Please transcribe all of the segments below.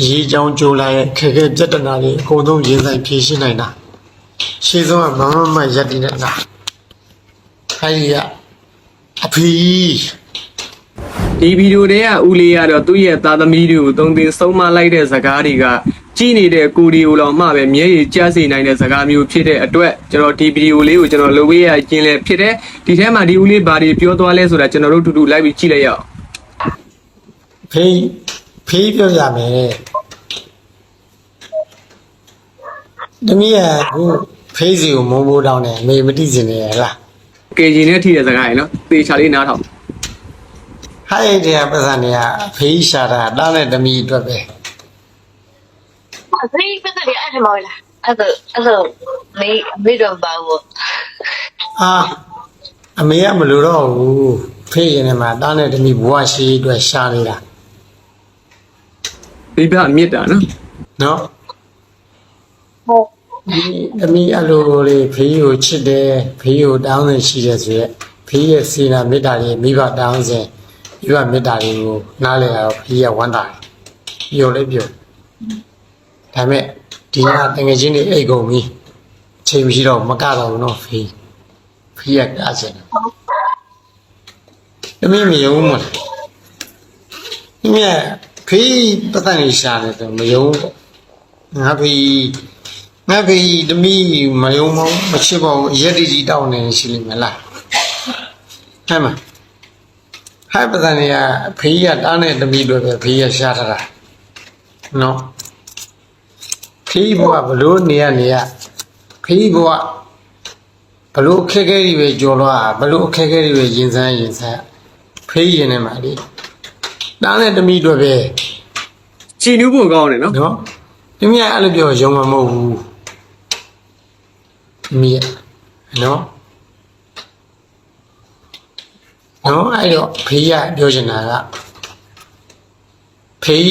အရေးကြောင်းကြိုးလာရဲ့ခက်ခဲပြဿနာတွေအကုန်လုံးရင်ဆိုင်ဖြေရှင်းနိုင်တာရှေ့ဆုံးကမမမရက်တည်နေတာအဲဒီကအဖေကြီးဒီဗီဒီယိုတွေကဦးလေးကတော့သူ့ရဲ့သားသမီးတွေကိုသုံးသင်ဆုံးမလိုက်တဲ့ဇာကားတွေကကြည်နေတဲ့ကိုဒီကိုတော့မှပဲမျက်ရည်ကျစေနိုင်တဲ့ဇာကားမျိုးဖြစ်တဲ့အတွက်ကျွန်တော်ဒီဗီဒီယိုလေးကိုကျွန်တော်လုပ်ပေးရခြင်းလဲဖြစ်တဲ့ဒီထဲမှာဒီဦးလေးဘာတွေပြောသွားလဲဆိုတာကျွန်တော်တို့တူတူလိုက်ပြီးကြည့်လိုက်ရအောင်ဖေးဖေးပြောရမယ် တမီးကခုဖေးစီကိုမိုးမိုးတောင်းနေမေမတိစင်နေရလားကေဂျီနဲ့ထိတဲ့စကားရယ်နော်သေချာလေးနားထောင်ဟဲ့တဲ့ပတ်စံနေရဖေးရှာတာတားတဲ့တမီးအတွက်ပဲဖေးပတ်စံနေအဲ့ဒီမော်လားအဲ့ဒါအဲ့ဒါမေမေတော့ပါဘူးအာအမေကမလို့တော့ဘူးဖေးရင်ထဲမှာတားတဲ့တမီးဘဝရှိအတွက်ရှာနေတာဒီပြအမြင့်တာနော်နော်ဟုတ် ဒီတမီးအလိုလေးဖေးကိုချစ်တယ်ဖေးကိုတောင်းနေရှိတယ်ဆိုရက်ဖေးရဲ့စေနာမေတ္တာလေးမိဘတောင်းစဉ်မိဘမေတ္တာလေးကိုနားလည်လာတော့ဖေးကဝမ်းသာတယ်ပြောလဲပြောဒါပေမဲ့ဒီကတငယ်ချင်းတွေအိတ်ကုန်ပြီအချိန်မရှိတော့မကတော့ဘူးနော်ဖေးဖေးကကားစင်တယ်တမီးမယုံဘူးမလားဒီမြတ်ဖေးပတ်သက်နေရှာတယ်ဆိုမယုံဘူးပေါ့ငါဖေး ငါဖေးတမီးမယုံမအောင်မချစ်ပါဘူးအရက်တကြီးတောင်းနေရှိလိမ့်မယ်လားဟဲ့မဟဲ့ပဒနေကဖေးရတားနေတမီးတွေပဲဖေးရရှာထားတာနော်ဖေးဘွားဘလို့နေရနေရဖေးဘွားဘလို့အခက်အခဲတွေပဲကြော်လွားဘလို့အခက်အခဲတွေပဲရင်ဆိုင်ရင်ဆိုင်ဖေးရင်နေမှာလေတားနေတမီးတွေပဲကြည်နူးဖို့ကောင်းတယ်နော်နော်တမီးကအဲ့လိုပြောရုံမမဟုတ်ဘူးတ မီးကနော်နော်အဲ့တော့ဖေးကပြောချင်တာကဖေး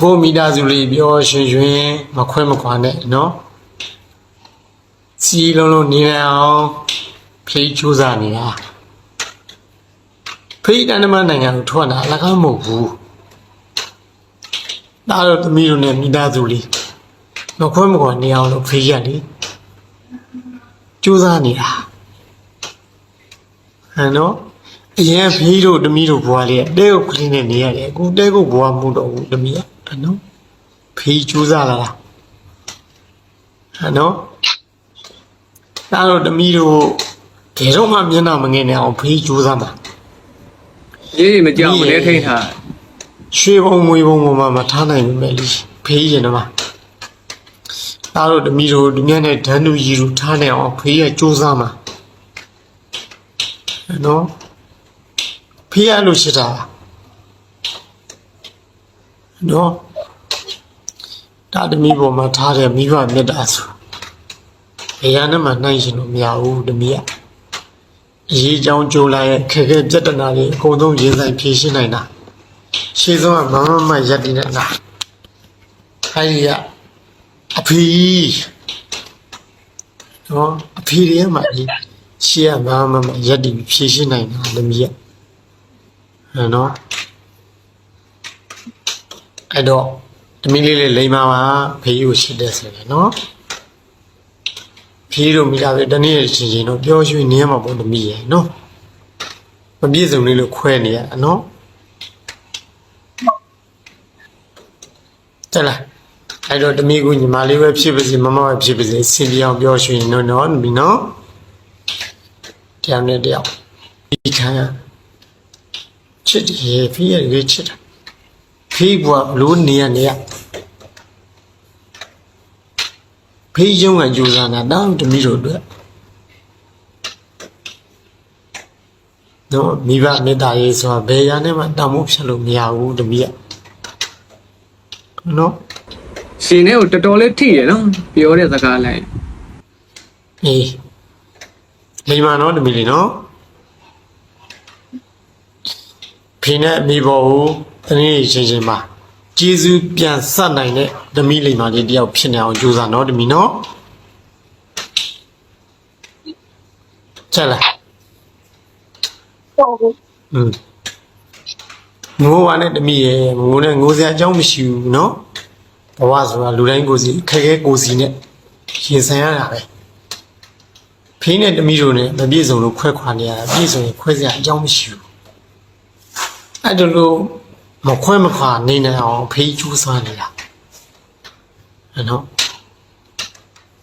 ကိုမိသားစုလေးပြောရှင်ရှင်မခွဲမခွာနဲ့နော်စီလုံးလုံးနေရအောင်ဖေးကြိုးစားနေတာဖေးတန်တမန်နိုင်ငံကိုထွက်လာအလကားမဟုတ်ဘူးဒါတော့သမီးတို့နဲ့မိသားစုလေးမခွဲမခွာနေအောင်လို့ဖေးရလေ ကြိုးစားနေတာဟမ်နော်အရင်ဖေးတို့သမီးတို့ဘွားလေးကတဲကိုကလေးနဲ့နေရတယ်အခုတဲကိုဘွားမှုတော့ဘူးသမီးကဟမ်နော်ဖေးကြိုးစားလာတာဟမ်နော်ဒါတော့သမီးတို့ဒီတော့မှမျက်နှာမငယ်နေအောင်ဖေးကြိုးစားမှာရေးရမကြောက်မလဲထိတ်ထားရွှေဘုံမွေဘုံပေါ်မှာမထားနိုင်ဘူးမဲ့လီဖေးရင်တော့ ဒါတော့တမီတို့ဒီမြတ်နဲ့ဓာတ်နူရီတို့ထားနိုင်အောင်ဖေးရစူးစမ်းမှာနော်ဖေးရလို့ရှိတာနော်ဒါတမီပေါ်မှာထားတဲ့မိဘမေတ္တာဆိုဘယ်ရနဲ့မှနိုင်ရှင်လို့မရဘူးတမီကအရေးကြောင်းကြိုးလာရဲ့ခက်ခဲပြဿနာတွေအကုန်လုံးရင်ဆိုင်ဖြေရှင်းနိုင်တာရှေ့ဆုံးကမမမရက်တည်နေတာအဲဒီက အဖေကြီးနော်အဖေတွေကမှဒီရှေ့ကမမမရက်တည်ပြီးဖြည့်ရှင်းနိုင်တာသမီးကဟဲ့နော်အဲ့တော့သမီးလေးလေးလိမ္မာပါဖေးကိုရှိတဲ့ဆိုရင်နော်ဖေးတို့မိသားစုတနေ့ချင်းချင်းတော့ပျော်ရွှင်နေရမှာပေါ့သမီးရဲ့နော်မပြည့်စုံလေးလို့ခွဲနေရတာနော်တက်လာ အဲ့တော့တမီးကူညီမလေးပဲဖြစ်ပါစေမမပဲဖြစ်ပါစေစင်ပြောင်ပြောရွှင်နော်နော်မီနော်တရားနဲ့တရားဒီခံရချစ်တယ်ဖေးရရေးချစ်တာဖေးဘွားဘလို့နေရနေရဖေးရုံးကကြိုးစားတာတောင်းတမီးတို့အတွက်နော်မိဘမေတ္တာရေးဆိုတာဘယ်ရနဲ့မှတောင်းမှုဖြစ်လို့မရဘူးတမီးကနော် ရှင်နဲ့ကိုတော်တော်လေးထိရနော်ပြောတဲ့စကားလိုက်အေးမိမနော်တမီလီနော်ဖင်နဲ့မိဘကိုတနည်းချင်းချင်းပါကျေးဇူးပြန်ဆက်နိုင်တဲ့တမီလီမလေးတယောက်ဖြစ်နေအောင်ကြိုးစားနော်တမီနော်ချက်လားဟုတ်ဘူးငိုးပါနဲ့တမီးရယ်ငိုးနဲ့ငိုးစရာအကြောင်းမရှိဘူးနော် ဘဝဆိုတာလူတိုင်းကိုယ်စီခက်ခဲကိုယ်စီနဲ့ရင်ဆိုင်ရတာပဲဖေးနဲ့တမိတို့နဲ့မပြည့်စုံလို့ခွဲခွာနေရတာပြည့်စုံရင်ခွဲစရာအကြောင်းမရှိဘူးအဲ့ဒါလို့မခွဲမခွာနေနိုင်အောင်ဖေးကျူးစားနေတာအဲ့နော်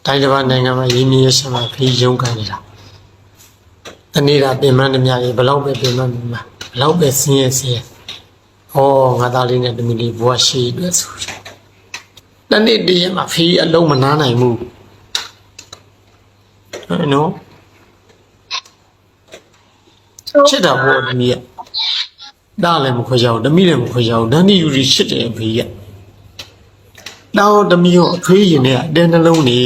တိုင်းတစ်ပါးနိုင်ငံမှာရင်းမြစ်ရရှိမှဖေးရုံးကန်နေတာတနေတာပြင်မန်းတည်းများကြီးဘလောက်ပဲပြင်မန်းပြင်မန်းဘလောက်ပဲဆင်းရဲဆင်းရဲဟောငါသားလေးနဲ့တမီလေးဘွားရှိအတွက်ဆို တယ်တနေ့တည်းရမှာဖေးအလုံးမနားနိုင်ဘူးအဲ့နော်ချစ်တာပေါ့တမီးကဒါလည်းမခွဲကြဘူးတမီးလည်းမခွဲကြဘူးဒန်ဒီယူရီချစ်တယ်ဖေးကတော့တမီးကိုအဖေးရင်နဲ့အတဲနှလုံးနေ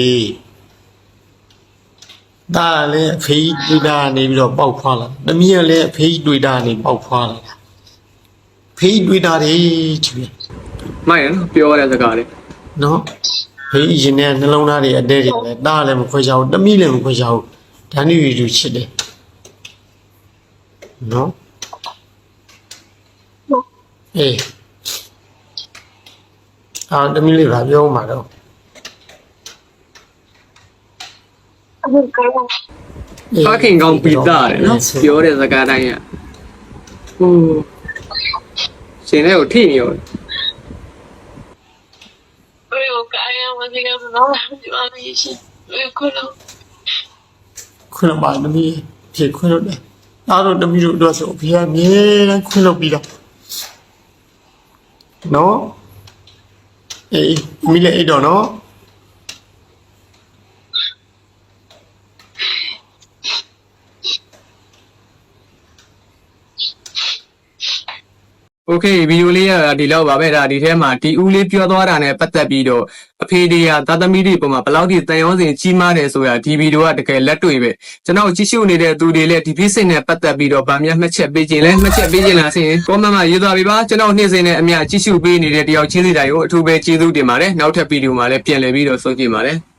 ဒါလည်းအဖေးတွေ့တာနေပြီးတော့ပေါက်ဖွာလာတမီးကလည်းအဖေးတွေ့တာနေပေါက်ဖွာလာတာဖေးတွေ့တာတွေချစ်တယ်မိုက်ရနော်ပြောရတဲ့စကားလေး နော်ဖေးရင်နဲ့နှလုံးသားတွေအတဲတွေလည်းဒါလည်းမခွဲကြဘူးတမီးလည်းမခွဲကြဘူးဒန်ဒီယူရီချစ်တယ်နော်အေးအာတမီးလေးကပြောမှာတော့အခုကောင်းဖခင်ကောင်းပီတာတယ်နော်ပြောတဲ့စကားတိုင်းကဟိုရှင်လေးကိုထိနေရော ဘယ်ကိုကာယမစကားမလို့ဒီမှာရှိဘယ်ကိုလို့ ခွင့်လို့ပါတမီးဖြေခွင့်လို့တယ်အားတော့တမီးတို့အတွက်ဆိုအဖေကအမြဲတမ်းခွင့်လို့ပြီးတော့နော်အေးမိလည်းအိတ်တော့နော် โอเคဗီဒီယိုလေးကဒီလောက်ပါပဲဒါဒီထဲမှာဒီဦးလေးပြောသွားတာနဲ့ပတ်သက်ပြီးတော့ အဖေတွေကသာသမီတွေပုံမှာဘယ်လောက်ထိတန်ရောစင်ကြီးမားတယ်ဆိုတာဒီဗီဒီယိုကတကယ်လက်တွေ့ပဲကျွန်တော်ကြည့်ရှုနေတဲ့သူတွေလည်းဒီဖြစ်စဉ်နဲ့ပတ်သက်ပြီးတော့ဗာမြတ်မှတ်ချက်ပေးခြင်းလဲမှတ်ချက်ပေးခြင်းလားဆိုရင် comment မှာရေးသွားပေးပါကျွန်တော်နေ့စဉ်နဲ့အမျှကြည့်ရှုပေးနေတဲ့တယောက်ချင်းစီတိုင်းကိုအထူးပဲကျေးဇူးတင်ပါတယ်နောက်ထပ်ဗီဒီယိုမှာလည်းပြန်လည်ပြီးတော့ဆုံးဖြတ်ပါတယ်